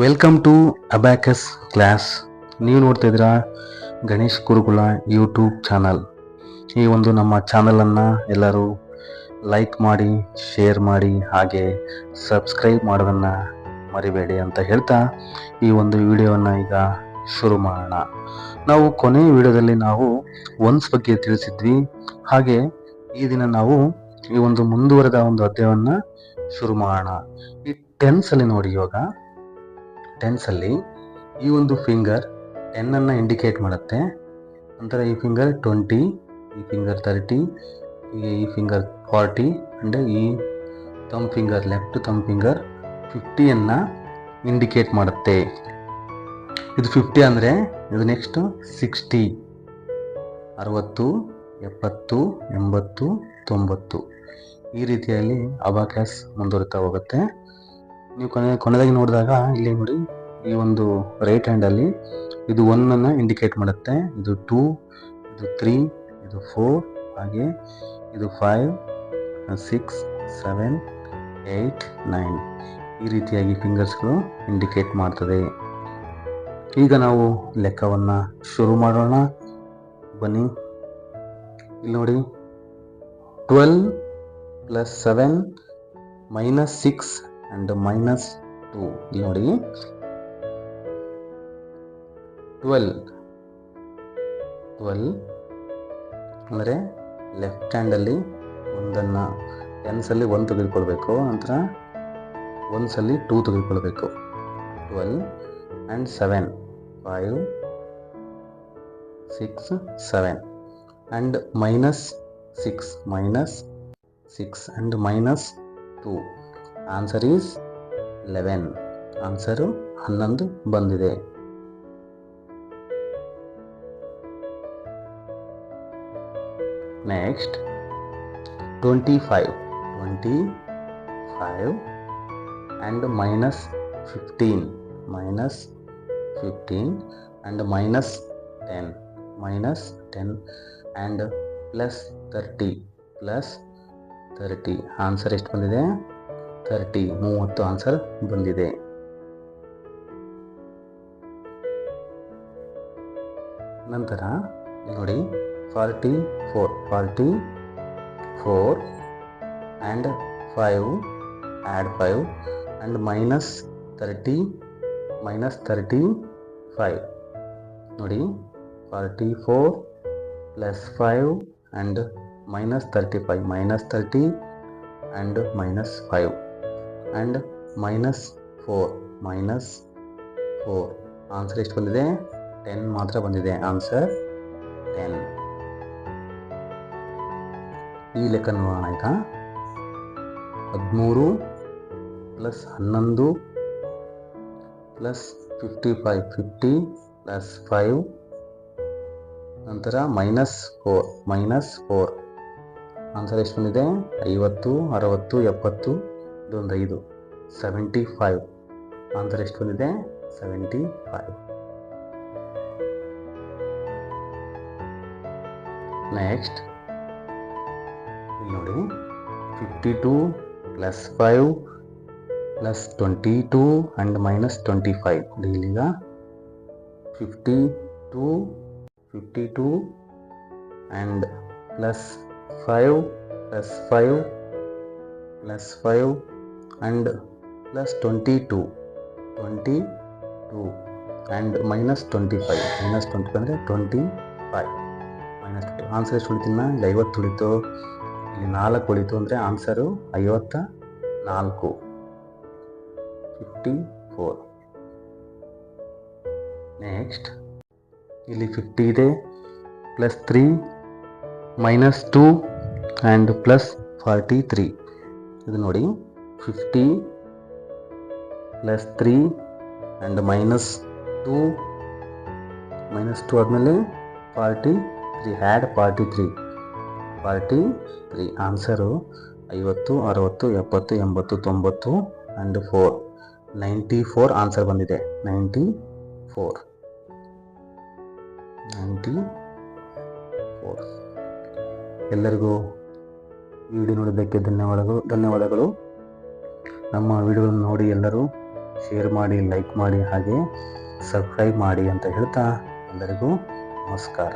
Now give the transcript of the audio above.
Welcome to abacus class ನೀವು ನೋಡ್ತಾ ಇದ್ದೀರಾ ಗಣೇಶ್ ಗುರುಕುಲ ಯೂಟ್ಯೂಬ್ ಚಾನಲ್ ಈ ಒಂದು ನಮ್ಮ ಚಾನಲನ್ನು ಎಲ್ಲರೂ ಲೈಕ್ ಮಾಡಿ ಶೇರ್ ಮಾಡಿ, ಹಾಗೆ ಸಬ್ಸ್ಕ್ರೈಬ್ ಮಾಡೋದನ್ನು ಮರಿಬೇಡಿ ಅಂತ ಹೇಳ್ತಾ ಈ ಒಂದು ವಿಡಿಯೋವನ್ನು ಈಗ ಶುರು ಮಾಡೋಣ. ನಾವು ಕೊನೆಯ ವಿಡಿಯೋದಲ್ಲಿ ನಾವು ಒನ್ಸ್ ಬಗ್ಗೆ ತಿಳಿಸಿದ್ವಿ. ಹಾಗೆ ಈ ದಿನ ನಾವು ಈ ಒಂದು ಮುಂದುವರೆದ ಒಂದು ಅಧ್ಯಾಯವನ್ನು ಶುರು ಮಾಡೋಣ. ಈ ಟೆನ್ಸ್ ಅಲ್ಲಿ ನೋಡಿ ಇವಾಗ. ಟೆನ್ಸ್ ಅಲ್ಲಿ ಈ ಒಂದು ಫಿಂಗರ್ ಟೆನ್ ಅನ್ನ ಇಂಡಿಕೇಟ್ ಮಾಡುತ್ತೆ. ನಂತರ ಈ ಫಿಂಗರ್ ಟ್ವೆಂಟಿ ಈ ಫಿಂಗರ್ ತರ್ಟಿ ಈ ಫಿಂಗರ್ ಫಾರ್ಟಿ ಅಂಡ್ ಈ thumb finger left thumb finger ಫಿಫ್ಟಿಯನ್ನು indicate ಮಾಡುತ್ತೆ. ಇದು ಫಿಫ್ಟಿ ಅಂದರೆ ಇದು ನೆಕ್ಸ್ಟ್ ಸಿಕ್ಸ್ಟಿ ಅರವತ್ತು, ಎಪ್ಪತ್ತು, ಎಂಬತ್ತು, ತೊಂಬತ್ತು. ಈ ರೀತಿಯಲ್ಲಿ ಅಬಾಕ್ಯಾಸ್ ಮುಂದುವರಿತಾ ಹೋಗುತ್ತೆ. ನೀವು ಕೊನೆ, ಕೊನೆದಾಗಿ ನೋಡಿದಾಗ ಇಲ್ಲಿ ನೋಡಿ, ಈ ಒಂದು ರೈಟ್ ಹ್ಯಾಂಡಲ್ಲಿ ಇದು ಒನ್ನನ್ನು ಇಂಡಿಕೇಟ್ ಮಾಡುತ್ತೆ. ಇದು ಟೂ ಇದು ತ್ರೀ ಇದು ಫೋರ್ ಹಾಗೆ ಇದು five six seven eight nine ಈ ರೀತಿಯಾಗಿ ಫಿಂಗರ್ಸ್ಗಳು ಇಂಡಿಕೇಟ್ ಮಾಡ್ತದೆ. ಈಗ ನಾವು ಲೆಕ್ಕವನ್ನು ಶುರು ಮಾಡೋಣ. ಬನ್ನಿ. ಇಲ್ಲಿ ನೋಡಿ twelve plus seven minus six and minus two ಇಲ್ಲಿ ನೋಡಿ. ಟ್ವೆಲ್ ಟ್ವೆಲ್ ಅಂದರೆ ಲೆಫ್ಟ್ ಹ್ಯಾಂಡಲ್ಲಿ ಒಂದನ್ನು ಟೆನ್ಸಲ್ಲಿ ಒಂದು ತೆಗೆದುಕೊಳ್ಬೇಕು. ನಂತರ ಒಂದ್ಸಲ್ಲಿ ಟೂ ತೆಗೆದುಕೊಳ್ಬೇಕು. Twelve and seven five six seven and minus six minus six and minus two answer is eleven answer ಹನ್ನೊಂದು ಬಂದಿದೆ. Next twenty five twenty five and minus fifteen minus fifteen and minus ten minus ten and plus thirty plus thirty answer ಎಷ್ಟು ಬಂದಿದೆ? Thirty ಮೂವತ್ತು answer ಬಂದಿದೆ. ನಂತರ ನೋಡಿ forty four forty four and five add five and minus thirty minus thirty five. ನೋಡಿ forty four plus five and minus thirty five, minus thirty and minus five. And minus four minus four answer ಎಷ್ಟು ಬಂದಿದೆ? Ten ಮಾತ್ರ ಬಂದಿದೆ. Answer ten ಈ ಲೆಕ್ಕ ನೋಡೋಣ ಆಯಿತಾ? ಹದಿಮೂರು ಪ್ಲಸ್ ಹನ್ನೊಂದು plus fifty five fifty plus five ನಂತರ minus four minus four answer ಎಷ್ಟು ಬಂದಿದೆ? ಐವತ್ತು, ಅರವತ್ತು, ಎಪ್ಪತ್ತು. ಇದೊಂದು ಐದು ಸೆವೆಂಟಿ ಫೈವ್ ಆನ್ಸರ್ ಎಷ್ಟು ಬಂದಿದೆ ಸೆವೆಂಟಿ ಫೈವ್ ನೆಕ್ಸ್ಟ್ ಇಲ್ಲಿ ನೋಡಿ fifty two plus five plus twenty two and minus twenty five ಇಲ್ಲಿಗ fifty two fifty two and plus five plus five plus five and plus twenty two twenty two and minus twenty five minus twenty ಅಂದರೆ twenty five minus twenty answer ಎಷ್ಟು ಉಳಿತಿನ ಇಲ್ಲಿ, ಐವತ್ತು ಉಳಿತು. ಇಲ್ಲಿ ನಾಲ್ಕು ಉಳಿತು ಅಂದರೆ ಆನ್ಸರು ಐವತ್ತ ನಾಲ್ಕು. ಫಿಫ್ಟಿ ಫೋರ್ ನೆಕ್ಸ್ಟ್ ಇಲ್ಲಿ ಫಿಫ್ಟಿ ಇದೆ. Plus three minus two and plus forty three ಇದು ನೋಡಿ. Fifty plus three and minus two minus two ಆದಮೇಲೆ forty three add forty three forty three answer ಐವತ್ತು, ಅರವತ್ತು, ಎಪ್ಪತ್ತು, ಎಂಬತ್ತು, ತೊಂಬತ್ತು and four ninety four answer ಬಂದಿದೆ. ನೈಂಟಿ ಫೋರ್ ನೈಂಟಿ ಫೋರ್ ಎಲ್ಲರಿಗೂ ವಿಡಿಯೋ ನೋಡಿದ್ದಕ್ಕೆ ಧನ್ಯವಾದಗಳು ಧನ್ಯವಾದಗಳು. ನಮ್ಮ ವಿಡಿಯೋಗಳನ್ನು ನೋಡಿ ಎಲ್ಲರೂ ಶೇರ್ ಮಾಡಿ ಲೈಕ್ ಮಾಡಿ ಹಾಗೆ ಸಬ್ಸ್ಕ್ರೈಬ್ ಮಾಡಿ ಅಂತ ಹೇಳ್ತಾ ಎಲ್ಲರಿಗೂ ನಮಸ್ಕಾರ.